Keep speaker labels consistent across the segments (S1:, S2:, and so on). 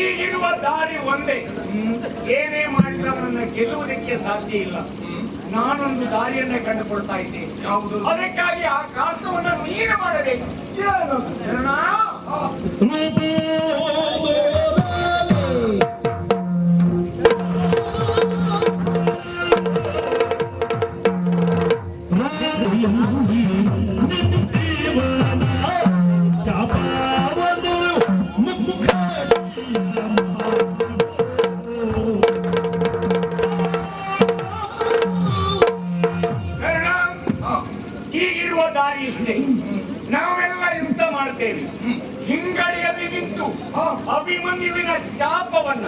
S1: ಈಗಿರುವ ದಾರಿ ಒಂದೇ. ಏನೇ ಅವನನ್ನ ಗೆಲ್ಲುವುದಕ್ಕೆ ಸಾಧ್ಯ ಇಲ್ಲ. ನಾನೊಂದು ದಾರಿಯನ್ನೇ ಕಂಡುಕೊಳ್ತಾ ಇದ್ದೇನೆ.
S2: ಯಾವುದು?
S1: ಅದಕ್ಕಾಗಿ ಆ ಕಾಸವನ್ನು ನೀನು ಮಾಡಬೇಕು.
S2: ಆ,
S1: ಅಭಿಮನ್ಯುವಿನ ಚಾಪವನ್ನ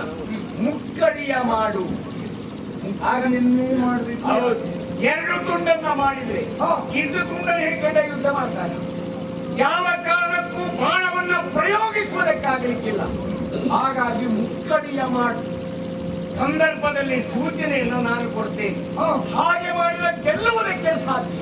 S1: ಮುಕ್ಕಡಿಯ ಮಾಡು.
S2: ಆಗ ನಿನ್ನೆ ಮಾಡಬೇಕು
S1: ಎರಡು ತುಂಡನ್ನ ಮಾಡಿದ್ರೆ. ಇದು ತುಂಡನ್ನು ಹೇಳ್ಕೊಂಡ ಯುದ್ಧ ಮಾಡ್ತಾನೆ ಯಾವ ಕಾರಣಕ್ಕೂ ಬಾಣವನ್ನ ಪ್ರಯೋಗಿಸುವುದಕ್ಕಾಗಲಿಕ್ಕಿಲ್ಲ. ಹಾಗಾಗಿ ಮುಕ್ಕಡಿಯ ಮಾಡು. ಸಂದರ್ಭದಲ್ಲಿ ಸೂಚನೆಯನ್ನು ನಾನು ಕೊಡ್ತೇನೆ.
S2: ಆ,
S1: ಹಾಗೆ ಮಾಡಿದ ಗೆಲ್ಲುವುದಕ್ಕೆ ಸಾಧ್ಯ.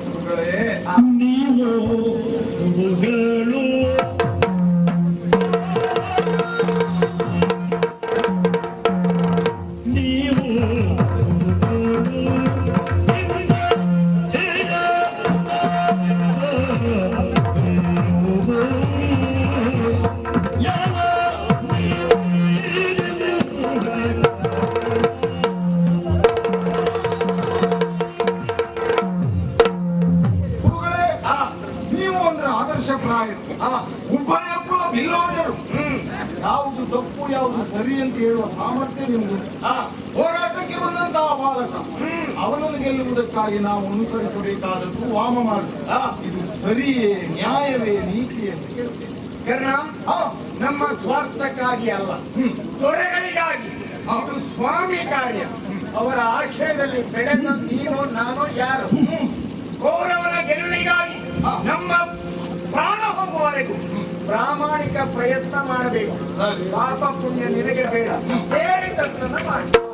S1: ಹ್ಮ್.
S2: ಅವನನ್ನು ಗೆಲ್ಲುವುದಕ್ಕಾಗಿ ನಾವು ಅನುಸರಿಸಬೇಕಾದದ್ದು ವಾಮ ಮಾರ್ಗ. ಇದು ಸರಿಯೇ ನ್ಯಾಯವೇ ನೀತಿಯೇ?
S1: ಕರ್ಣ
S2: ಆ,
S1: ನಮ್ಮ ಸ್ವಾರ್ಥಕ್ಕಾಗಿ ಅಲ್ಲ. ತೊರೆಗಳಿಗಾಗಿ. ಅದು ಸ್ವಾಮಿ ಕಾರ್ಯ. ಅವರ ಆಶಯದಲ್ಲಿ ಬೆಳೆದ ನೀನು ನಾನು ಯಾರು? ಗೌರವರ ಗೆಲುವಿಗಾಗಿ ನಮ್ಮ ಪ್ರಾಣ ಹೋಗುವವರೆಗೂ ಪ್ರಾಮಾಣಿಕ ಪ್ರಯತ್ನ ಮಾಡಬೇಕು. ಪಾಪ ಪುಣ್ಯ ನಿನಗೆ ಬೇಡ. ಹೇಳಿದ್ದನ್ನು ಮಾಡಿ.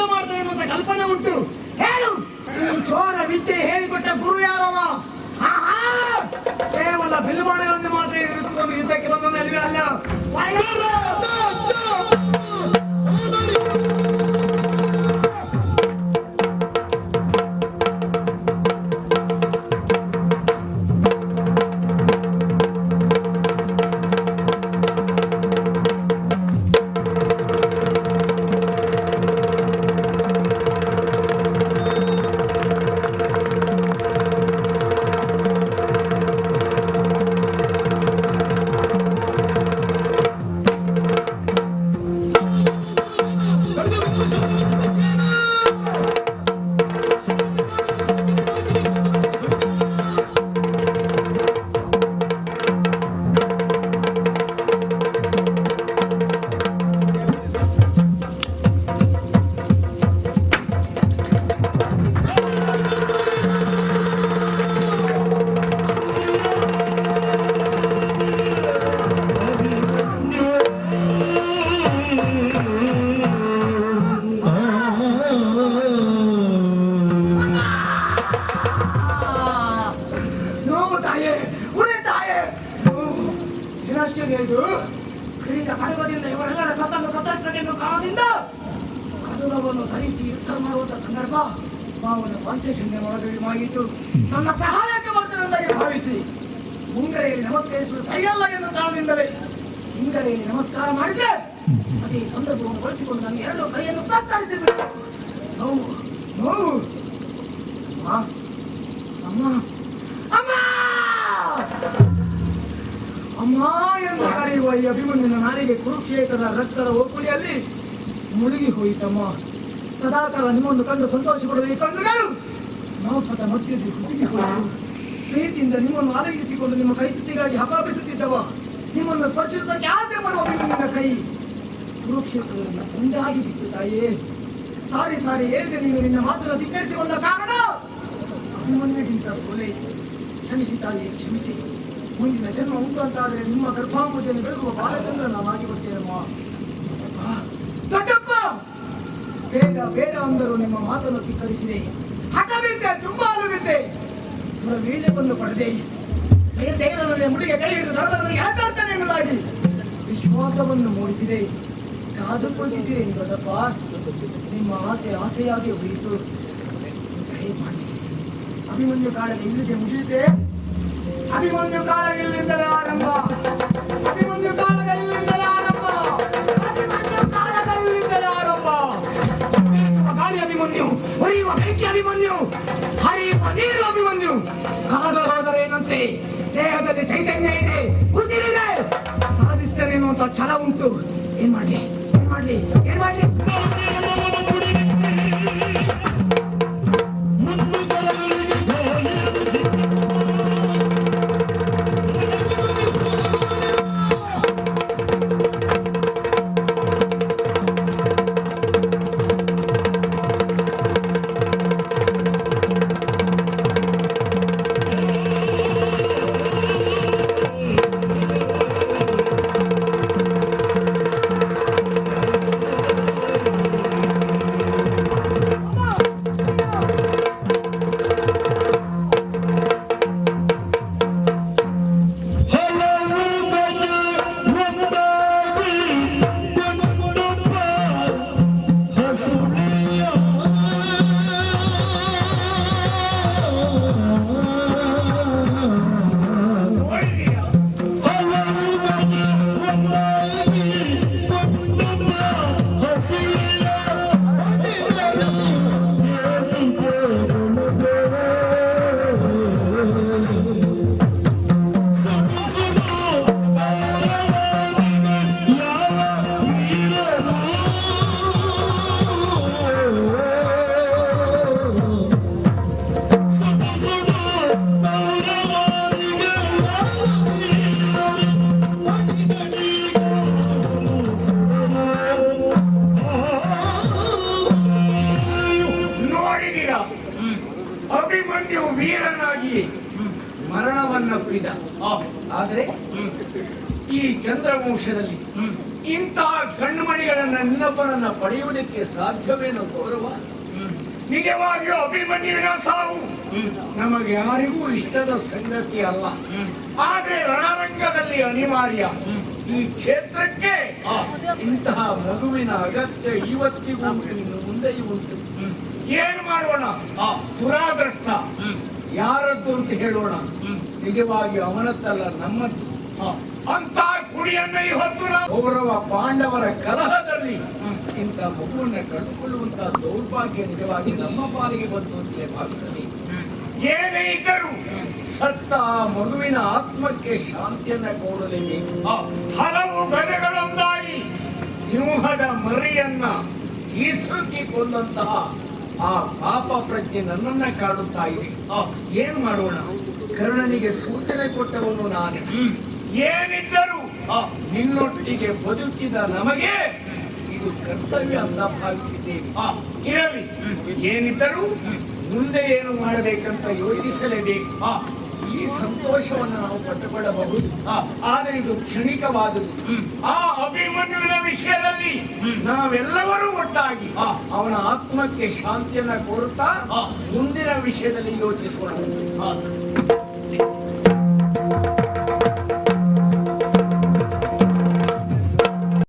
S3: ಯುದ್ಧ ಮಾಡ್ತಾನೆ ಅನ್ನುವಂತ ಕಲ್ಪನೆ ಉಂಟು ಹೇಳು ಈ ಚೋರ ವಿದ್ಯೆ ಹೇಳಿಕೊಟ್ಟ ಗುರು ಯಾರವ ಆಹಾ! ಕೇವಲ ಬಿಲ್ಬಾಣಗಳನ್ನು ಮಾತ್ರ ಹಿಡಿದುಕೊಂಡು ಯುದ್ಧಕ್ಕೆ ಬಂದ ಅಲ್ವೇ ಅಲ್ಲ ಹಿಡಿದ ಖಡ್ಗದಿಂದ ಇವರೆಲ್ಲರ ಕತ್ತನ್ನು ಕತ್ತರಿಸಬೇಕೆಂದು ಕಾರಣದಿಂದ ಖಡ್ಗವನ್ನು ಧರಿಸಿ ಯುದ್ಧ ಮಾಡುವಂತಹ ಸಂದರ್ಭ ಮಾವನ ಪಂಚಶನ್ಯ ಒಳಗಿಮಾಯಿತು ನನ್ನ ಸಹಾಯಕ್ಕೆ ಬರ್ತದಂದಾಗಿ ಭಾವಿಸಿ ಮುಂಗಡೆಯಲ್ಲಿ ನಮಸ್ಕರಿಸುವುದು ಸರಿಯಲ್ಲ ಎಂದು ಕಾರಣದಿಂದಲೇ ಮುಂಗಡೆಯಲ್ಲಿ ನಮಸ್ಕಾರ ಮಾಡಿದ್ರೆ ಅದೇ ಸಂದರ್ಭವನ್ನು ಬಳಸಿಕೊಂಡು ನನ್ನ ಎರಡು ಕೈಯನ್ನು ಕತ್ತರಿಸಿಬಿಟ್ಟು ನೋವು ನೋವು. ಅಮ್ಮ ಅಮ್ಮ. ಅಮ್ಮ ಎಂದು ಕರೆಯುವ ಈ ಅಭಿಮನ್ಯನ ನಾಲಿಗೆ ಕುರುಕ್ಷೇತ್ರದ ರಕ್ತದ ಓಕುಳಿಯಲ್ಲಿ ಮುಳುಗಿ ಹೋಯಿತಮ್ಮ. ಸದಾಕಾಲ ನಿಮ್ಮನ್ನು ಕಂಡು ಸಂತೋಷ ಪಡುವ ಈ ಕಣ್ಣುಗಳು ಸದಾ ಮಧ್ಯದಲ್ಲಿ ಹೋಗಿ ಪ್ರೀತಿಯಿಂದ ನಿಮ್ಮನ್ನು ಆಲಂಗಿಸಿಕೊಂಡು ನಿಮ್ಮ ಕೈ ತುತ್ತಿಗಾಗಿ ಹಪಾಪಿಸುತ್ತಿದ್ದವ ನಿಮ್ಮನ್ನು ಸ್ಪರ್ಶಿಸಕ್ಕೆ ಆಸೆ ಮಾಡುವ ಅಭಿಮನ್ಯನ ಕೈ ಕುರುಕ್ಷೇತ್ರದಲ್ಲಿ ಒಂದಾಗಿ ಬಿತ್ತು ತಾಯೇ. ಸಾರಿ ಸಾರಿ ಏಕೆ ನೀನು ನಿನ್ನ ಮಾತನ್ನು ಧಿಕ್ಕರಿಸಿಕೊಂಡ ಕಾರಣ? ಅಭಿಮನ್ಯಗಿಂತ ಸೋಲೆ. ಕ್ಷಮಿಸಿ ತಾಯಿ, ಕ್ಷಮಿಸಿ. ಮುಂದಿನ ಜನ್ಮ ಉಂಟು ಅಂತಾದರೆ ನಿಮ್ಮ ಗರ್ಭಾಂಬುಜನ್ನು ಬೆಳಗುವ ಬಾಲಚಂದ್ರನಾಗಿ ಬರ್ತೇನಮ್ಮ ದೊಡ್ಡಪ್ಪ! ಬೇಡ ಬೇಡ ಅಂದರು ನಿಮ್ಮ ಮಾತನ್ನು ಧಿಕ್ಕರಿಸಿದೆ ಹಠವಿದ್ದೆ, ತುಂಬಾ ಬಿದ್ದೆ ಇವರ ವೀಳ್ಯವನ್ನು ಪಡೆದೆ ಜಯತೇರನಲ್ಲಿ ಮುಡಿಗೆ ಕೈ ಹಿಡಿದು ದರದರದಲ್ಲಿ ಹೇಳ್ತಾಡ್ತಾನೆ ವಿಶ್ವಾಸವನ್ನು ಮೂಡಿಸಿದೆ. ಕಾದುಕೊಂಡಿದ್ದೀರಿ ದೊಡ್ಡಪ್ಪ, ನಿಮ್ಮ ಆಸೆ ಆಸೆಯಾಗಿ ದಯಮಾಡಿ, ಅಭಿಮನ್ಯು ಕಾಡಲಿ ಇಲ್ಲಿಗೆ ಮುಗಿಯುತ್ತೆ. ಅಭಿಮನ್ಯು ಕಾಲ ಇಲ್ಲಿಂದಲೇ ಆರಂಭ. ಅಭಿಮನ್ಯು ಕಾಲದಲ್ಲಿಂದಲೇ ಆರಂಭ. ಅಭಿಮನ್ಯು ಕಾಲದ ಇಲ್ಲಿಂದಲೇ ಆರಂಭ ಗಾಳಿ ಅಭಿಮನ್ಯು ಅಭಿಮನ್ಯು, ಹರಿಯುವ ಅಭಿಮನ್ಯು. ಹೋದರೆ ಏನಂತೆ? ದೇಹದಲ್ಲಿ ಇದೆ ಛಲ ಉಂಟು. ಏನ್ ಮಾಡ್ಲಿ? ಏನ್ ಮಾಡ್ಲಿ? ಏನ್ ಮಾಡ್ಲಿ?
S1: ಮರಣವನ್ನಪ್ಪಿದ ಆದರೆ ಈ ಚಂದ್ರವಂಶದಲ್ಲಿ ಇಂತಹ ಕಣ್ಮಣಿಗಳನ್ನ ನಿನ್ನಪ್ಪನನ್ನ ಪಡೆಯುವುದಕ್ಕೆ ಸಾಧ್ಯವೇನೋ ಗೌರವ? ನಿಜವಾಗಿಯೂ ಅಭಿಮನ್ಯುವಿನ ಸಾವು. ನಮಗೆ ಯಾರಿಗೂ ಇಷ್ಟದ ಸಂಗತಿ ಅಲ್ಲ. ಆದ್ರೆ ರಣರಂಗದಲ್ಲಿ ಅನಿವಾರ್ಯ. ಈ ಕ್ಷೇತ್ರಕ್ಕೆ ಇಂತಹ ಮಗುವಿನ ಅಗತ್ಯ ಇವತ್ತಿಗೂ ಇನ್ನು ಮುಂದೆಯೂ ಉಂಟು. ಏನು ಮಾಡೋಣ? ದುರಾದೃಷ್ಟ. ಯಾರದ್ದು ಅಂತ ಹೇಳೋಣ. ನಿಜವಾಗಿ ಅವನತ್ತಲ್ಲ ನಮ್ಮದ್ದು. ಅಂತ ಕುಡಿಯನ್ನ ಇವತ್ತು ಗೌರವ ಪಾಂಡವರ ಕಲಹದಲ್ಲಿ ಇಂಥ ಮಗುವನ್ನ ಕಂಡುಕೊಳ್ಳುವಂತಹ ದೌರ್ಭಾಗ್ಯ ನಿಜವಾಗಿ ನಮ್ಮ ಪಾಲಿಗೆ ಬಂತು ಅಂತಲೇ ಭಾವಿಸಲಿ ಏನೇ ಇದ್ದರೂ ಸತ್ತ ಆ ಮಗುವಿನ ಆತ್ಮಕ್ಕೆ ಶಾಂತಿಯನ್ನ ಕೊಡಲೇಬೇಕು ಹಲವು ಬೆಲೆಗಳೊಂದಾಗಿ ಸಿಂಹದ ಮರಿಯನ್ನ ಈಸುಕಿ ಕೊಂದಂತಹ ಆ ಪಾಪ ಪ್ರಜ್ಞೆ ನನ್ನನ್ನ ಕಾಡುತ್ತಾ ಇದೆ. ಏನ್ ಮಾಡೋಣ? ಕರ್ಣನಿಗೆ ಸೂಚನೆ ಕೊಟ್ಟವನು ನಾನು. ಏನಿದ್ದರೂ ನಿನ್ನೊಟ್ಟಿಗೆ ಬದುಕಿದ ನಮಗೆ ಇದು ಕರ್ತವ್ಯ ಅಂತ ಭಾವಿಸಿದ್ದೇವೆ ಇರಲಿ. ಏನಿದ್ದರೂ ಮುಂದೆ ಏನು ಮಾಡಬೇಕಂತ ಯೋಚಿಸಲೇಬೇಕು. ಈ ಸಂತೋಷವನ್ನು ನಾವು ಪಟ್ಟುಕೊಳ್ಳಬಹುದು. ಆದರೆ ಇದು ಕ್ಷಣಿಕವಾದುದು. ಆ ಅಭಿಮನ್ಯುವಿನ ವಿಷಯದಲ್ಲಿ ನಾವೆಲ್ಲವರೂ ಒಟ್ಟಾಗಿ ಅವನ ಆತ್ಮಕ್ಕೆ ಶಾಂತಿಯನ್ನ ಕೊಡುತ್ತಾ ಮುಂದಿನ ವಿಷಯದಲ್ಲಿ ಯೋಚಿಸೋಣ. Thank you.